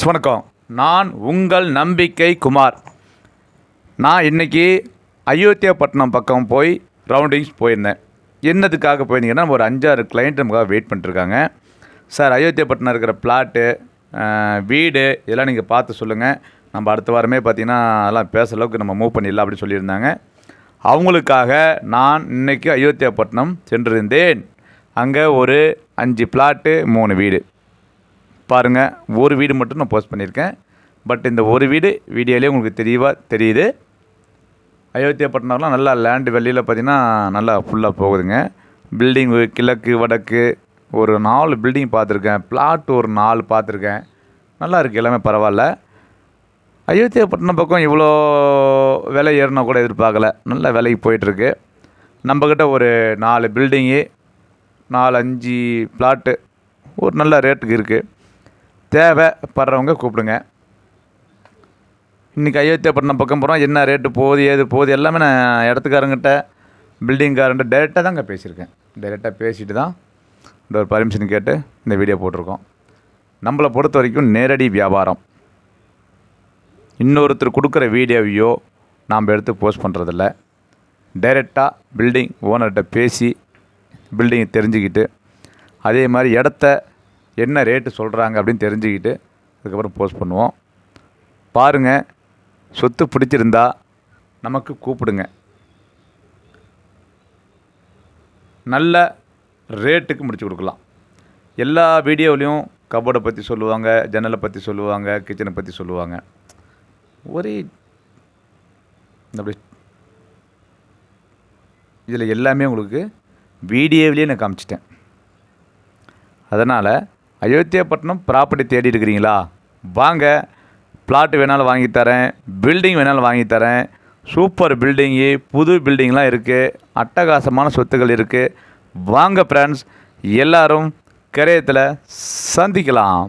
Friends வணக்கம். நான் உங்கள் நம்பிக்கை குமார். நான் இன்றைக்கி அயோத்தியாப்பட்டினம் பக்கம் போய் ரவுண்டிங்ஸ் போயிருந்தேன். என்னதுக்காக போயிருந்தீங்கன்னா ஒரு அஞ்சாறு கிளைண்ட் நமக்காக வெயிட் பண்ணிட்டுருக்காங்க. சார் அயோத்தியாப்பட்டினம் இருக்கிற பிளாட்டு வீடு இதெல்லாம் நீங்கள் பார்த்து சொல்லுங்கள் நம்ம அடுத்த வாரமே பார்த்தீங்கன்னா அதெல்லாம் பேசுகிற அளவுக்கு நம்ம மூவ் பண்ணிடலாம் அப்படின்னு சொல்லியிருந்தாங்க. அவங்களுக்காக நான் இன்னைக்கு அயோத்தியாப்பட்டினம் சென்றிருந்தேன். அங்கே ஒரு அஞ்சு பிளாட்டு மூணு வீடு. பாருங்கள் ஒரு வீடு மட்டும் நான் போஸ்ட் பண்ணியிருக்கேன். பட் இந்த ஒரு வீடு வீடியோலேயே உங்களுக்கு தெளிவாக தெரியுது. அயோத்தியா பட்டினம்லாம் நல்லா லேண்டு வெளியில் பார்த்திங்கன்னா நல்லா ஃபுல்லாக போகுதுங்க. பில்டிங் கிழக்கு வடக்கு ஒரு நாலு பில்டிங் பார்த்துருக்கேன். பிளாட் ஒரு நாலு பார்த்துருக்கேன். நல்லா இருக்குது எல்லாமே பரவாயில்ல. அயோத்தியா பட்டினம் பக்கம் இவ்வளோ விலை ஏறினா கூட எதிர்பார்க்கல. நல்ல விலைக்கு போயிட்டுருக்கு. நம்மக்கிட்ட ஒரு நாலு பில்டிங்கு நாலு அஞ்சு பிளாட்டு ஒரு நல்ல ரேட்டுக்கு இருக்குது தேவைப்படுறவங்க கூப்பிடுங்க. இன்றைக்கி அயோத்தியாப்பட்டினம் பக்கம் போகிறோம் என்ன ரேட்டு போகுது ஏது போகுது எல்லாமே நான் இடத்துக்காரங்கிட்ட பில்டிங்காரன்ட்ட டேரெக்டாக தாங்க பேசியிருக்கேன். டேரெக்டாக பேசிட்டு தான் இந்த ஒரு பர்மிஷன் கேட்டு இந்த வீடியோ போட்டிருக்கோம். நம்மளை பொறுத்த வரைக்கும் நேரடி வியாபாரம். இன்னொருத்தர் கொடுக்குற வீடியோவையோ நாம் எடுத்து போஸ்ட் பண்ணுறதில்ல டைரெக்டாக பில்டிங் ஓனர்கிட்ட பேசி பில்டிங்கை தெரிஞ்சுக்கிட்டு அதே மாதிரி இடத்த என்ன ரேட்டு சொல்கிறாங்க அப்படின்னு தெரிஞ்சுக்கிட்டு அதுக்கப்புறம் போஸ்ட் பண்ணுவோம். பாருங்கள் சொத்து பிடிச்சிருந்தா நமக்கு கூப்பிடுங்க. நல்ல ரேட்டுக்கு முடிச்சு கொடுக்கலாம். எல்லா வீடியோவிலையும் கபோர்டை பற்றி சொல்லுவாங்க ஜன்னலை பற்றி சொல்லுவாங்க கிச்சனை பற்றி சொல்லுவாங்க. ஒரே அப்படி இதில் எல்லாமே உங்களுக்கு வீடியோவிலேயே நான் காமிச்சிட்டேன். அதனால் அயோத்தியாப்பட்டினம் ப்ராப்பர்ட்டி தேடி இருக்கிறீங்களா? வாங்க. பிளாட் வேணாலும் வாங்கி தரேன். பில்டிங் வேணாலும் வாங்கி தரேன். சூப்பர் பில்டிங்கு புது பில்டிங்லாம் இருக்குது அட்டகாசமான சொத்துக்கள் இருக்குது வாங்க ஃப்ரெண்ட்ஸ் எல்லோரும் கிரயத்தில் சந்திக்கலாம்.